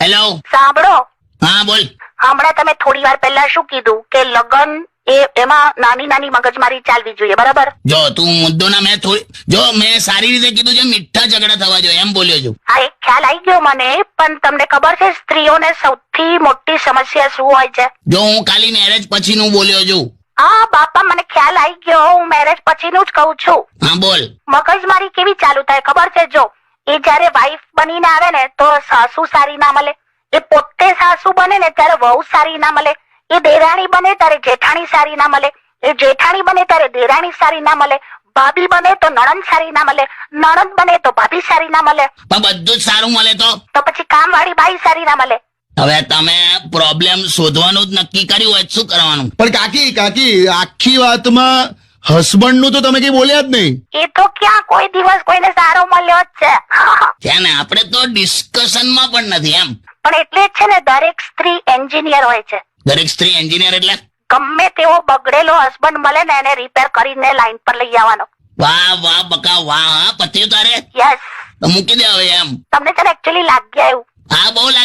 Hello સાંભળો. હા બોલ. હમણાં તમે થોડી વાર પહેલા શું કીધું? કે લગન એ એમાં નાની નાની મગજમારી ચાલવી જોઈએ બરાબર? જો તું મુદ્દો ના મેં થોડી જો મેં સારી રીતે કીધું છે મીઠા ઝઘડા થવા જોઈએ એમ બોલ્યો છું. હા એક ખ્યાલ આવી ગયો મને પણ તમને ખબર છે સ્ત્રીઓને સૌથી મોટી સમસ્યા શું હોય છે? જો હું ખાલી મેરેજ પછીનું બોલ્યો છું. હા બાપા મને ખ્યાલ આવી ગયો હું મેરેજ પછીનું જ કહું છું. હા બોલ. મગજમારી કેવી ચાલુ થાય ખબર છે? જો એ જ્યારે વાઈફ બનીને આવે ને તો સાસુ સારી ના મળે. એ પોતે સાસુ બને ને ત્યારે વહુ સારી ના મળે. એ દેરાણી બને ત્યારે જેઠાણી સારી ના મળે. એ જેઠાણી બને ત્યારે દેરાણી સારી ના મળે. ભાભી બને તો નણંદ સારી ના મળે. નણંદ બને તો ભાભી સારી ના મળે. બધું જ સારું મળે તો? તો પછી કામવાળી બાઈ સારી ના મળે. હવે તમે પ્રોબ્લેમ શોધવાનું જ નક્કી કર્યું હોય શું કરવાનું? પણ કાકી કાકી આખી વાતમાં હસબન્ડનું તો તમે કઈ બોલ્યા જ નહીં. એ તો ક્યાં કોઈ દિવસ કોઈને સારો મળ્યો જ છે. ત્યાં ને? આપણે તો ડિસ્કશનમાં પણ નથી એમ. પણ એટલે જ છે ને દરેક સ્ત્રી એન્જિનિયર હોય છે. દરેક સ્ત્રી એન્જિનિયર એટલે? ગમે તેવો બગડેલો હસબન્ડ મળે ને એને રિપેર કરીને લાઈન પર લઈ આવવાનો. વાહ વાહ બકા વાહ હા પત્યું તારે? યસ તો મૂકી દે હવે એમ. તમને છે ને એકચ્યુઅલી લાગ્યા એવું. હા બહુ હવે